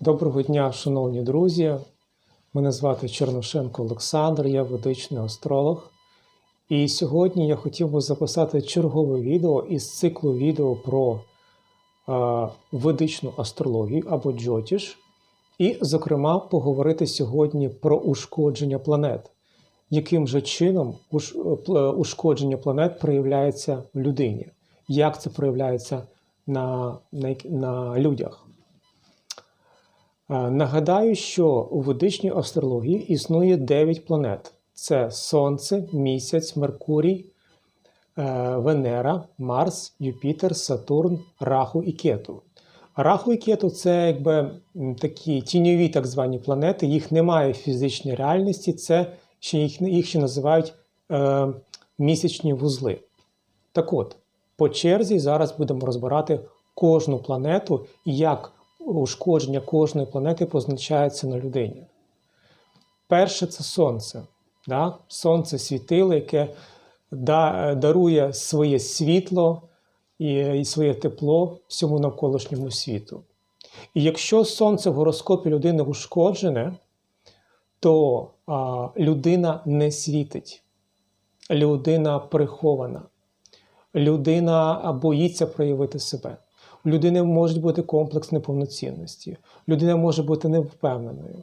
Доброго дня, шановні друзі. Мене звати Черношенко Олександр, я ведичний астролог. І сьогодні я хотів би записати чергове відео із циклу відео про е, ведичну астрологію або джотіш. І, зокрема, поговорити сьогодні про ушкодження планет. Яким же чином уш- ушкодження планет проявляється в людині? Як це проявляється на, на, на людях? Нагадаю, що у ведичній астрології існує 9 планет: це Сонце, Місяць, Меркурій, е, Венера, Марс, Юпітер, Сатурн, Раху і Кету. Раху і Кету це якби такі тіньові так звані планети, їх немає в фізичній реальності, це ще їх, їх ще називають е, місячні вузли. Так от, по черзі зараз будемо розбирати кожну планету і як ушкодження кожної планети позначається на людині. Перше це Сонце. Да? Сонце світило, яке дарує своє світло і, своє тепло всьому навколишньому світу. І якщо сонце в гороскопі людини ушкоджене, то а, людина не світить, людина прихована, людина боїться проявити себе. Людини може бути комплекс неповноцінності, людина може бути невпевненою.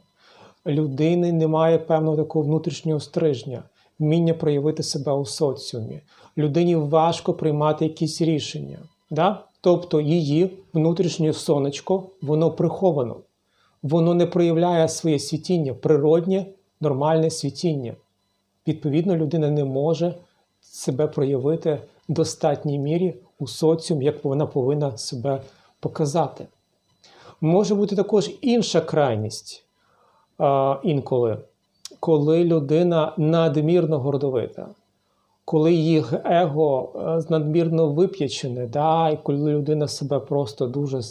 Людини немає певного такого внутрішнього стрижня, вміння проявити себе у соціумі. Людині важко приймати якісь рішення. Да? Тобто її внутрішнє сонечко, воно приховано, воно не проявляє своє світіння, природнє, нормальне світіння. Відповідно, людина не може себе проявити в достатній мірі у соціум, як вона повинна себе показати. Може бути також інша крайність а, інколи, коли людина надмірно гордовита, коли їх его е, надмірно вип'ячене, да, і коли людина себе просто дуже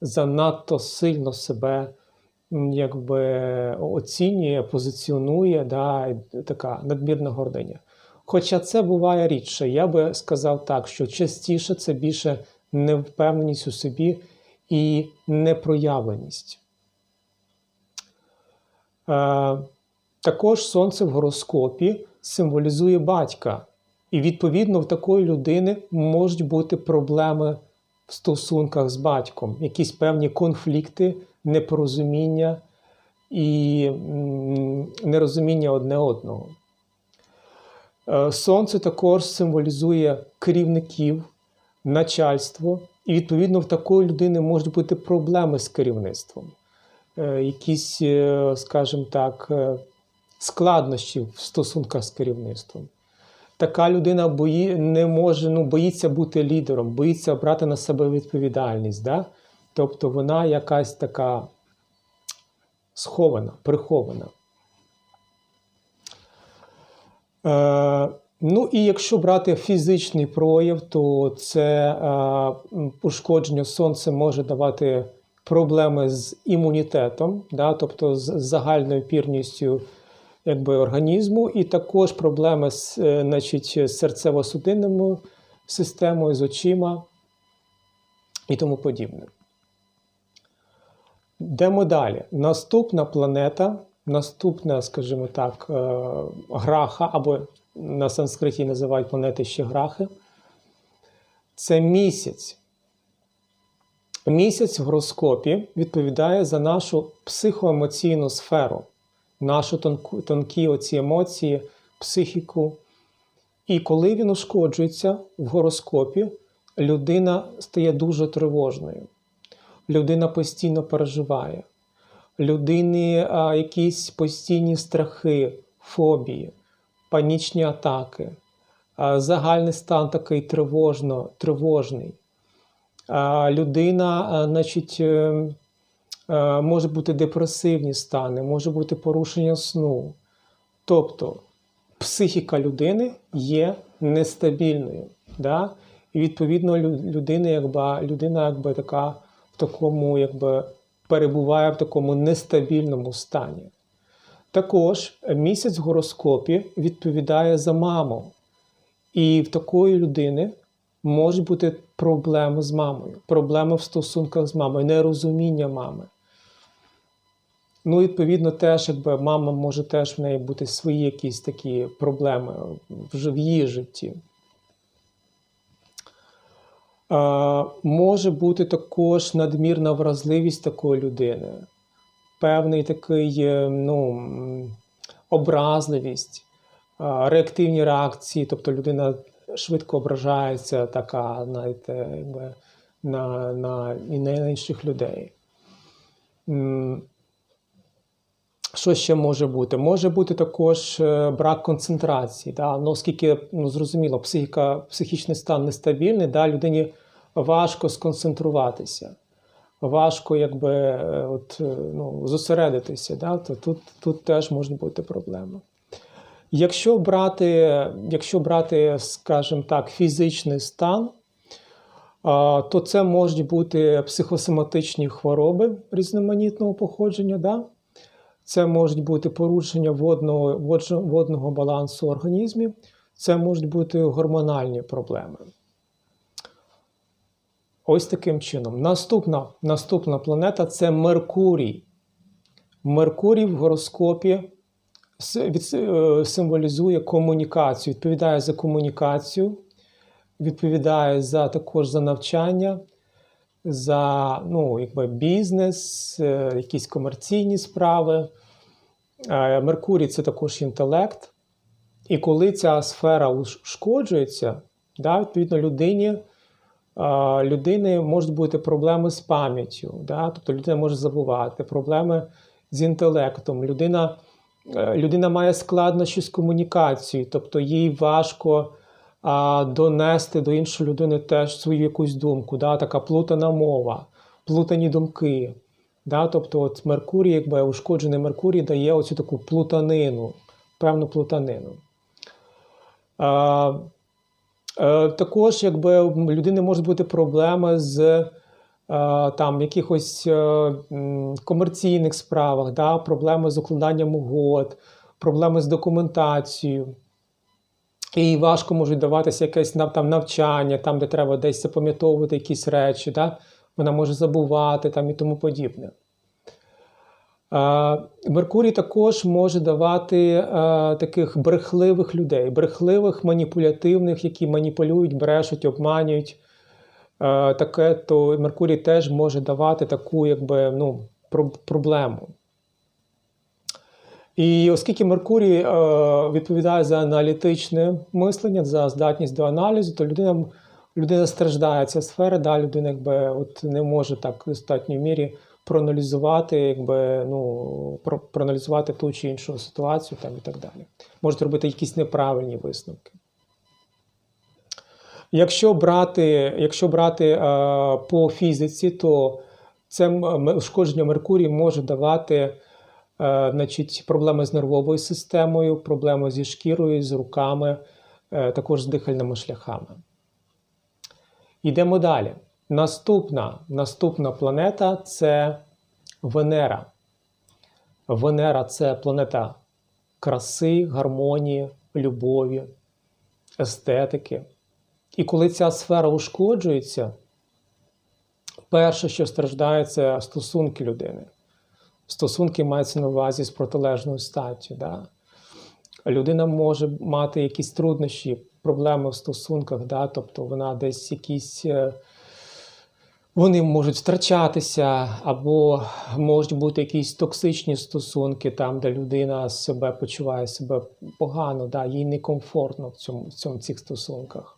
занадто сильно себе якби оцінює, позиціонує, да, така надмірна гординя. Хоча це буває рідше, я би сказав так, що частіше це більше невпевненість у собі і непроявленість. Е, також сонце в гороскопі символізує батька, і відповідно в такої людини можуть бути проблеми в стосунках з батьком, якісь певні конфлікти, непорозуміння і нерозуміння одне одного. Е, Сонце також символізує керівників, начальство, і відповідно в такої людини можуть бути проблеми з керівництвом, Е, якісь, е, скажімо так, складнощі в стосунках з керівництвом. Така людина бої, не може, ну, боїться бути лідером, боїться брати на себе відповідальність. Да? Тобто вона якась така схована, прихована. Е, ну і якщо брати фізичний прояв, то це е, ушкодження сонця може давати проблеми з імунітетом, да, тобто з загальною пірністю якби, організму, і також проблеми з е, значить, серцево-судинною системою, з очима і тому подібне. Йдемо далі. Наступна планета, наступна, скажімо так, е, граха, або на санскриті називають планети ще грахи. Це місяць. Місяць в гороскопі відповідає за нашу психоемоційну сферу, нашу тонку, тонкі оці емоції, психіку. І коли він ушкоджується в гороскопі, людина стає дуже тривожною. Людина постійно переживає. Людини якісь постійні страхи, фобії, панічні атаки, загальний стан такий тривожно, тривожний. Людина, значить, е, е, може бути депресивні стани, може бути порушення сну. Тобто психіка людини є нестабільною. Да? І відповідно людина, якби, людина якби така в такому, якби перебуває в такому нестабільному стані. Також місяць в гороскопі відповідає за маму. І в такої людини можуть бути проблеми з мамою, проблеми в стосунках з мамою, нерозуміння мами. Ну, відповідно, теж, якби мама може теж в неї бути свої якісь такі проблеми в її житті. Може бути також надмірна вразливість такої людини, певний такий е, ну, образливість, реактивні реакції, тобто людина швидко ображається, така, знаєте, на, на, і на інших людей. Що ще може бути? Може бути також е, брак концентрації. Да? Ну, оскільки ну, зрозуміло, психіка, психічний стан нестабільний, да? людині важко сконцентруватися, важко якби, е, от, е, ну, зосередитися. Да? То тут, тут теж можуть бути проблеми. Якщо брати, якщо брати, скажімо так, фізичний стан, то це можуть бути психосоматичні хвороби різноманітного походження. Да? Це можуть бути порушення водного, водного балансу в організмі, це можуть бути гормональні проблеми. Ось таким чином. Наступна, наступна планета це Меркурій. Меркурій в гороскопі е, символізує комунікацію, відповідає за комунікацію, відповідає за також за навчання, за ну, якби бізнес, е, якісь комерційні справи. Е, Меркурій це також інтелект. І коли ця сфера ушкоджується, да, відповідно, людині, е, людини можуть бути проблеми з пам'яттю, да, тобто людина може забувати, проблеми з інтелектом. Людина, людина має складнощі з комунікацією, тобто їй важко а, донести до іншої людини теж свою якусь думку, да, така плутана мова, плутані думки. Да, тобто, от Меркурій, якби ушкоджений Меркурій дає оцю таку плутанину, певну плутанину. А, е, також, якби у людини можуть бути проблеми з е, там якихось е, комерційних справах, да, проблеми з укладанням угод, проблеми з документацією. І важко можуть даватися якесь там навчання, там, де треба десь запам'ятовувати якісь речі, да? вона може забувати там і тому подібне. Е, Меркурій також може давати е, таких брехливих людей, брехливих, маніпулятивних, які маніпулюють, брешуть, обманюють. Е, таке, то Меркурій теж може давати таку якби, ну, проблему. І оскільки Меркурій е, відповідає за аналітичне мислення, за здатність до аналізу, то людина, людина страждає ця сфера, да, людина якби, от, не може так в достатній мірі проаналізувати, якби, ну, про, проаналізувати ту чи іншу ситуацію там, і так далі. Може робити якісь неправильні висновки. Якщо брати, якщо брати е, по фізиці, то це ушкодження Меркурію може давати значить, проблеми з нервовою системою, проблеми зі шкірою, з руками, е, також з дихальними шляхами. Йдемо далі. Наступна, наступна планета це Венера. Венера це планета краси, гармонії, любові, естетики. І коли ця сфера ушкоджується, перше, що страждає, це стосунки людини. Стосунки маються на увазі з протилежною статтю. Да? Людина може мати якісь труднощі, проблеми в стосунках, да? тобто вона десь якісь. е, Вони можуть втрачатися, або можуть бути якісь токсичні стосунки, там, де людина себе почуває себе погано, да? їй некомфортно в цьому, в цьому цих стосунках.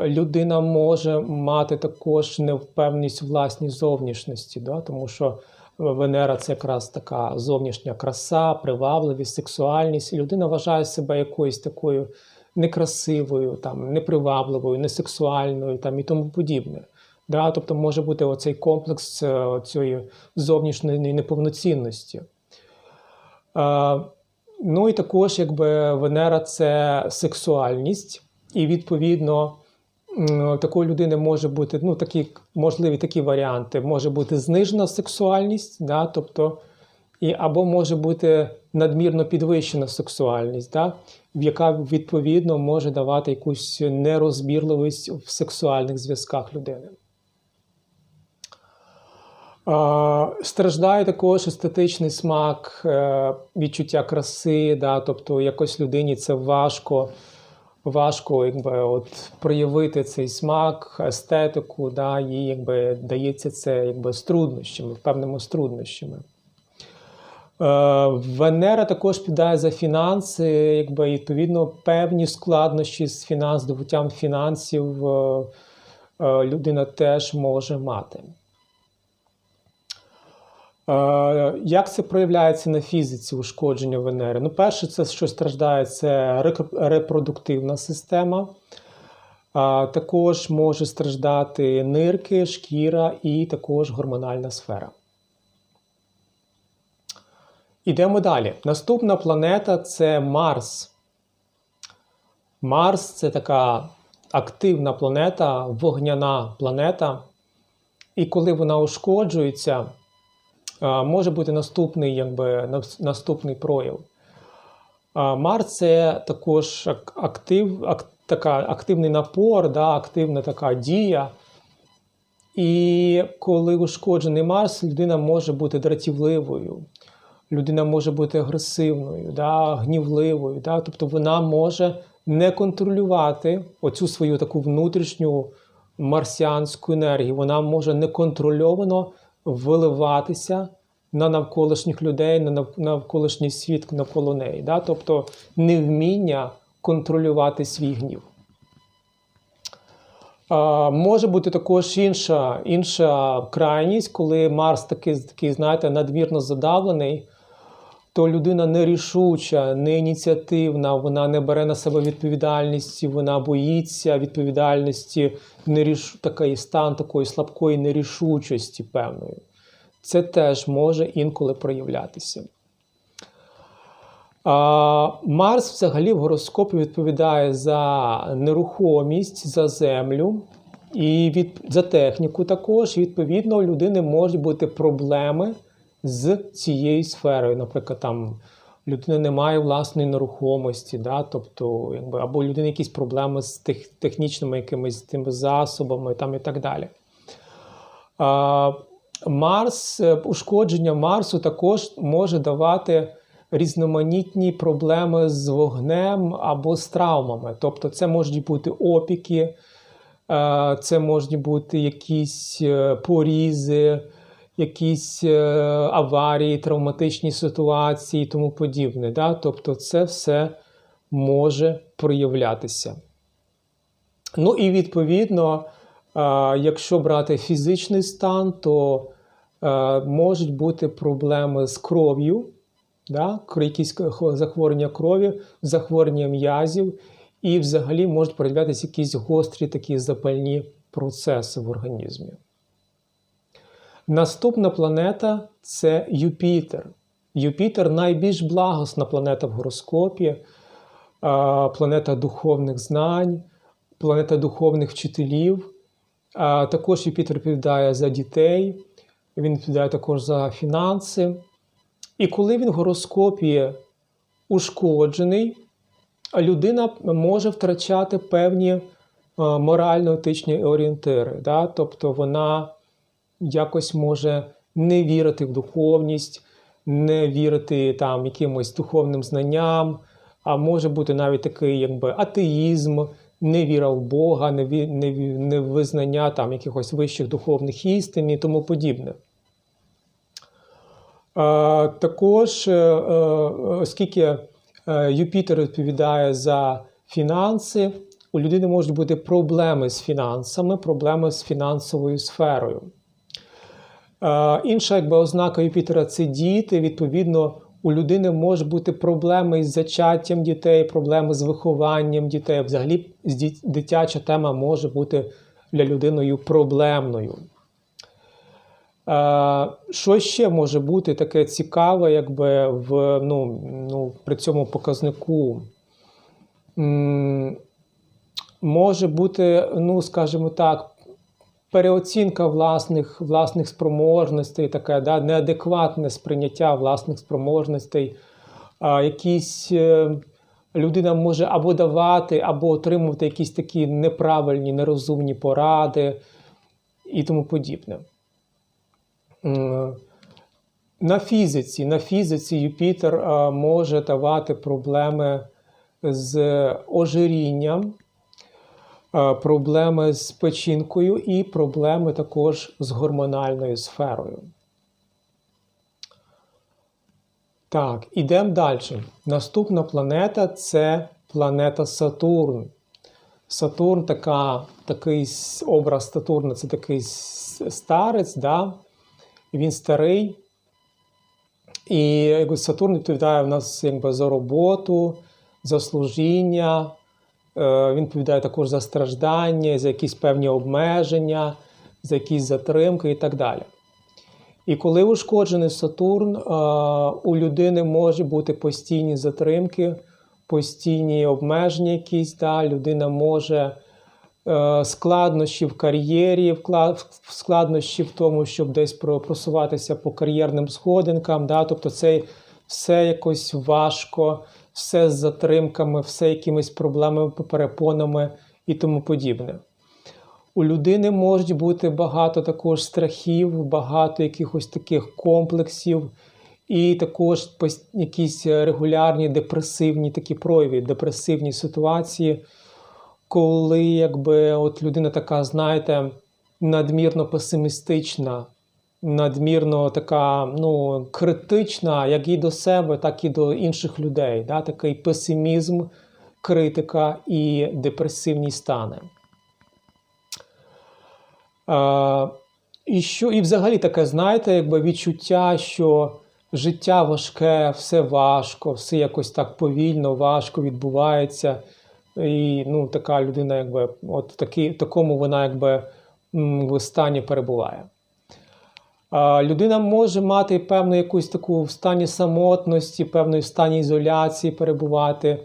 Людина може мати також невпевненість у власній зовнішності, да? тому що Венера це якраз така зовнішня краса, привабливість, сексуальність. Людина вважає себе якоюсь такою некрасивою, там, непривабливою, несексуальною там, і тому подібне. Да? Тобто може бути оцей комплекс е, цієї зовнішньої неповноцінності. Ну і також, якби Венера це сексуальність, і відповідно такої людини може бути ну, такі, можливі такі варіанти. Може бути знижена сексуальність, да, тобто, і, або може бути надмірно підвищена сексуальність, да, яка відповідно може давати якусь нерозбірливість в сексуальних зв'язках людини. Страждає також естетичний смак, е, відчуття краси, да, тобто якось людині це важко важко якби, от, проявити цей смак, естетику, да, їй якби, дається це якби, з труднощами, певними з труднощами. Е, Венера також підає за фінанси, якби, відповідно, певні складнощі з фінанс, здобуттям фінансів е, е, людина теж може мати. Е, як це проявляється на фізиці ушкодження Венери? Ну, перше, це що страждає, це репродуктивна система. Також може страждати нирки, шкіра і також гормональна сфера. Ідемо далі. Наступна планета це Марс. Марс це така активна планета, вогняна планета. І коли вона ушкоджується, може бути наступний якби, наступний прояв. Марс це також актив, ак, така, активний напор, да, активна така дія. І коли ушкоджений Марс, людина може бути дратівливою, людина може бути агресивною, да, гнівливою. Да, Тобто вона може не контролювати оцю свою таку внутрішню марсіанську енергію. Вона може неконтрольовано виливатися на навколишніх людей, на навколишній світ навколо неї. Да? Тобто невміння контролювати свій гнів. А, Може бути також інша інша крайність, коли Марс такий, такий, знаєте, надмірно задавлений, то людина нерішуча, не ініціативна, вона не бере на себе відповідальності, вона боїться відповідальності, неріш... такий стан такої слабкої нерішучості певної це теж може інколи проявлятися. Марс взагалі в гороскопі відповідає за нерухомість, за землю і від, за техніку також. Відповідно, у людини можуть бути проблеми з цією сферою. Наприклад, там людина не має власної нерухомості, да? тобто, якби, або у людини якісь проблеми з тех, технічними якимись тими засобами там, і так далі. Марс, е, ушкодження Марсу також може давати різноманітні проблеми з вогнем або з травмами. Тобто, це можуть бути опіки, е, це можуть бути якісь е, порізи, якісь аварії, травматичні ситуації і тому подібне. Да? Тобто, це все може проявлятися. Ну і відповідно. Якщо брати фізичний стан, то можуть бути проблеми з кров'ю, да? якісь захворювання крові, захворювання м'язів, і взагалі можуть проявлятися якісь гострі такі запальні процеси в організмі. Наступна планета це Юпітер. Юпітер найбільш благосна планета в гороскопі, планета духовних знань, планета духовних вчителів. Також Юпітер відповідає за дітей, він відповідає також за фінанси. І коли він в гороскопі ушкоджений, людина може втрачати певні морально-етичні орієнтири. Да? Тобто вона якось може не вірити в духовність, не вірити там якимось духовним знанням, а може бути навіть такий якби атеїзм невіра в Бога, невизнання там якихось вищих духовних істин і тому подібне. Також, е, е, оскільки е, Юпітер відповідає за фінанси, у людини можуть бути проблеми з фінансами, проблеми з фінансовою сферою. Інша якби, ознака Юпітера це діти, відповідно, у людини може бути проблеми із зачаттям дітей, проблеми з вихованням дітей. Взагалі, дитяча тема може бути для людиною проблемною. Що ще може бути таке цікаве, якби в, ну, ну, при цьому показнику? Може бути, ну, скажімо так, переоцінка власних власних спроможностей, таке да, неадекватне сприйняття власних спроможностей, а, якісь е, людина може або давати, або отримувати якісь такі неправильні, нерозумні поради і тому подібне. На фізиці, на фізиці Юпітер е, може давати проблеми з ожирінням, проблеми з печінкою і проблеми також з гормональною сферою. Так, ідемо далі. Наступна планета це планета Сатурн. Сатурн така, такий образ Сатурна це такий старець, да? він старий. І якби, Сатурн відповідає в нас якби, за роботу, за служіння. Е, Він відповідає також за страждання, за якісь певні обмеження, за якісь затримки і так далі. І коли ушкоджений Сатурн, е, у людини може бути постійні затримки, постійні обмеження якісь, да? людина може е, складнощі в кар'єрі, складнощі в тому, щоб десь про- просуватися по кар'єрним сходинкам. Да? Тобто це все якось важко, все з затримками, все якимись проблемами, перепонами і тому подібне. У людини можуть бути багато також страхів, багато якихось таких комплексів, і також якісь регулярні депресивні такі прояви, депресивні ситуації, коли якби от людина така, знаєте, надмірно песимістична, надмірно така ну, критична, як і до себе, так і до інших людей. Да? Такий песимізм, критика і депресивні стани. А, і, що, і взагалі таке, знаєте, якби відчуття, що життя важке, все важко, все якось так повільно, важко відбувається. І ну, така людина, якби, от такі, такому вона якби в стані перебуває. Людина може мати певну якусь таку в стані самотності, певної стані ізоляції перебувати.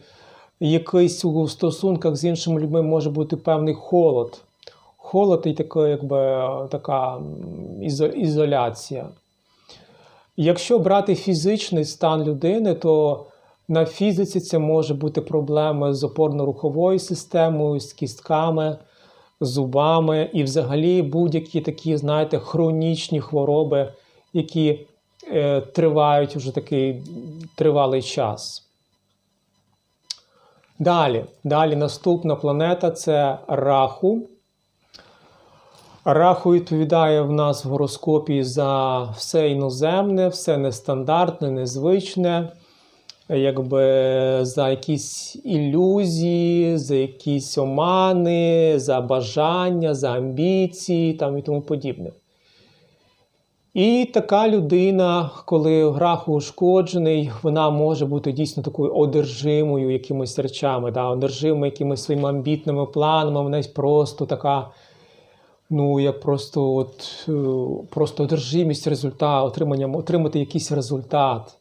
Якийсь у стосунках з іншими людьми може бути певний холод. Холод і така, якби, така ізо- ізоляція. Якщо брати фізичний стан людини, то на фізиці це може бути проблеми з опорно-руховою системою, з кістками, зубами і взагалі будь-які такі, знаєте, хронічні хвороби, які е, тривають вже такий тривалий час. Далі, далі наступна планета це Раху. Раху відповідає в нас в гороскопі за все іноземне, все нестандартне, незвичне, якби за якісь ілюзії, за якісь омани, за бажання, за амбіції там і тому подібне. І така людина, коли раху ушкоджений, вона може бути дійсно такою одержимою якимись речами, да, одержимою якимись своїми амбітними планами, вона просто така ну, як просто от, е, просто одержимість результату, отримати якийсь результат.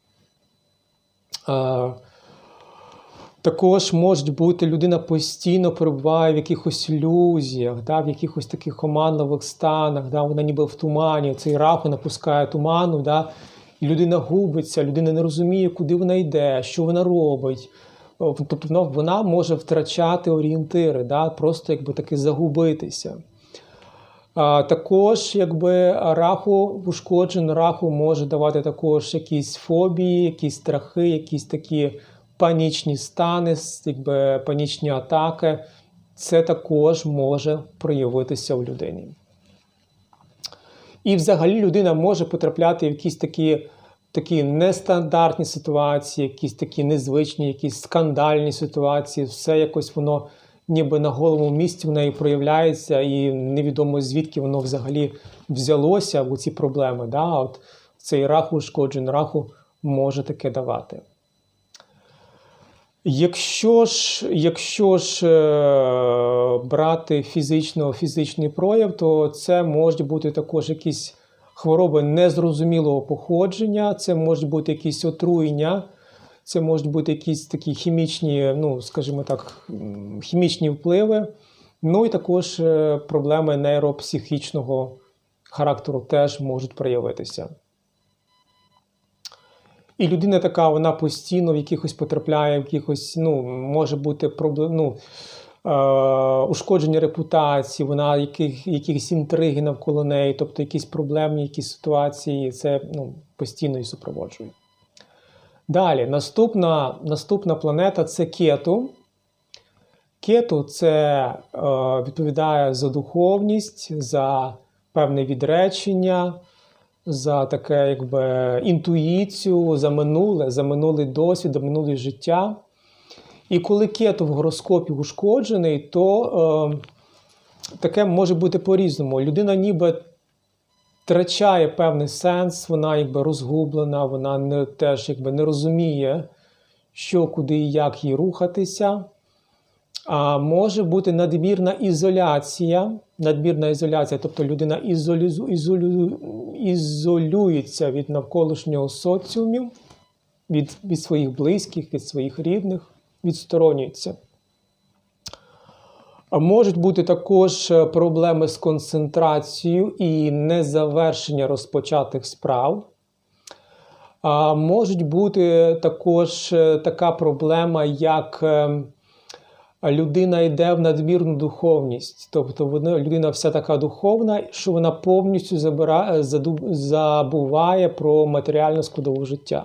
Також може бути людина постійно перебуває в якихось ілюзіях, да, в якихось таких оманливих станах, да, вона ніби в тумані, цей раху напускає туману, да, і людина губиться, людина не розуміє, куди вона йде, що вона робить. Тобто вона може втрачати орієнтири, да, просто якби таки загубитися. Також, якби раху ушкоджен, раху може давати також якісь фобії, якісь страхи, якісь такі панічні стани, якби панічні атаки. Це також може проявитися в людині. І взагалі людина може потрапляти в якісь такі, такі нестандартні ситуації, якісь такі незвичні, якісь скандальні ситуації. Все якось воно ніби на голому місці в неї проявляється, і невідомо звідки воно взагалі взялося у ці проблеми. Да? От цей раху ушкоджен раху може таке давати. Якщо ж, якщо ж е, брати фізично, фізичний прояв, то це можуть бути також якісь хвороби незрозумілого походження, це можуть бути якісь отруєння, це можуть бути якісь такі хімічні, ну, скажімо так, хімічні впливи. Ну і також е, проблеми нейропсихічного характеру теж можуть проявитися. І людина така, вона постійно в якихось потрапляє, в якихось, ну, може бути проблем, ну, ушкодження репутації, вона яких, якісь інтриги навколо неї, тобто якісь проблемні якісь ситуації, це ну, постійно і супроводжує. Далі, наступна, наступна планета це Кету. Кету це е, відповідає за духовність, за певне відречення, за таке якби інтуїцію, за минуле, за минулий досвід, за минуле життя. І коли кету в гороскопі ушкоджений, то е, таке може бути по-різному. Людина ніби втрачає певний сенс, вона якби розгублена, вона не, теж якби не розуміє, що, куди і як їй рухатися. А може бути надмірна ізоляція, надмірна ізоляція, тобто людина ізолю, ізолю, ізолюється від навколишнього соціумів, від, від своїх близьких, від своїх рідних, відсторонюється. Можуть бути також е, проблеми з концентрацією і незавершення розпочатих справ. Можуть бути також е, така проблема, як е, людина йде в надмірну духовність. Тобто вона, людина вся така духовна, що вона повністю забирає, забуває про матеріальну складову життя.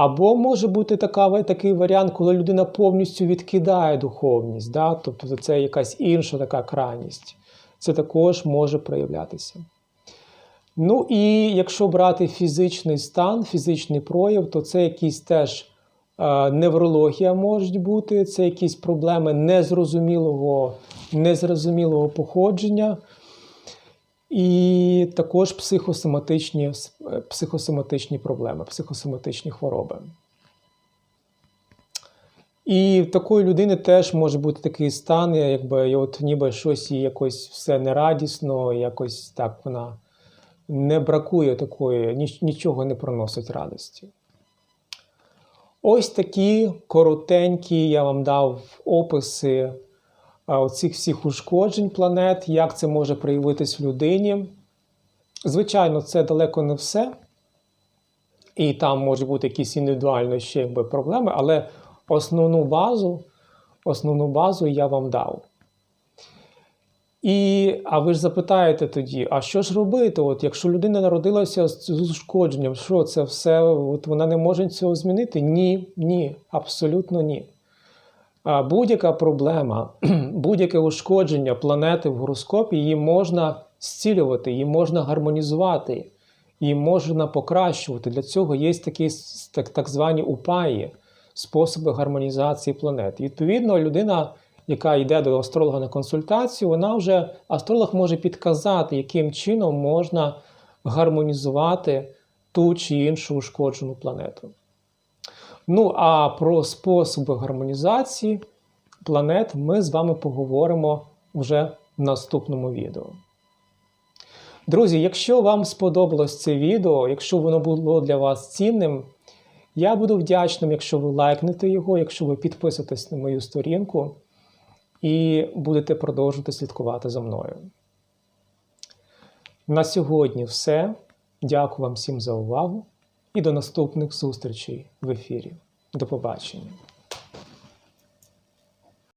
Або може бути така, такий варіант, коли людина повністю відкидає духовність, да? тобто це якась інша така крайність. Це також може проявлятися. Ну і якщо брати фізичний стан, фізичний прояв, то це якісь теж е, неврологія можуть бути, це якісь проблеми незрозумілого, незрозумілого походження. І також психосоматичні психосоматичні проблеми, психосоматичні хвороби. І в такої людини теж може бути такий стан, якби от ніби щось їй якось все нерадісно, якось так вона не бракує такої, нічого не приносить радості. Ось такі коротенькі я вам дав описи оцих всіх ушкоджень планет, як це може проявитись в людині. Звичайно, це далеко не все. І там можуть бути якісь індивідуальні ще якби, проблеми, але основну базу, основну базу я вам дав. І, А ви ж запитаєте тоді, а що ж робити? От Якщо людина народилася з ушкодженням, що це все? От Вона не може цього змінити? Ні, ні, абсолютно ні. Будь-яка проблема, будь-яке ушкодження планети в гороскопі її можна зцілювати, її можна гармонізувати, її можна покращувати. Для цього є такі так, так звані упаї, способи гармонізації планет. Відповідно, людина, яка йде до астролога на консультацію, вона вже астролог може підказати, яким чином можна гармонізувати ту чи іншу ушкоджену планету. Ну, а про способи гармонізації планет ми з вами поговоримо вже в наступному відео. Друзі, якщо вам сподобалось це відео, якщо воно було для вас цінним, я буду вдячним, якщо ви лайкнете його, якщо ви підписуєтесь на мою сторінку і будете продовжувати слідкувати за мною. На сьогодні все. Дякую вам всім за увагу і до наступних зустрічей в ефірі. До побачення.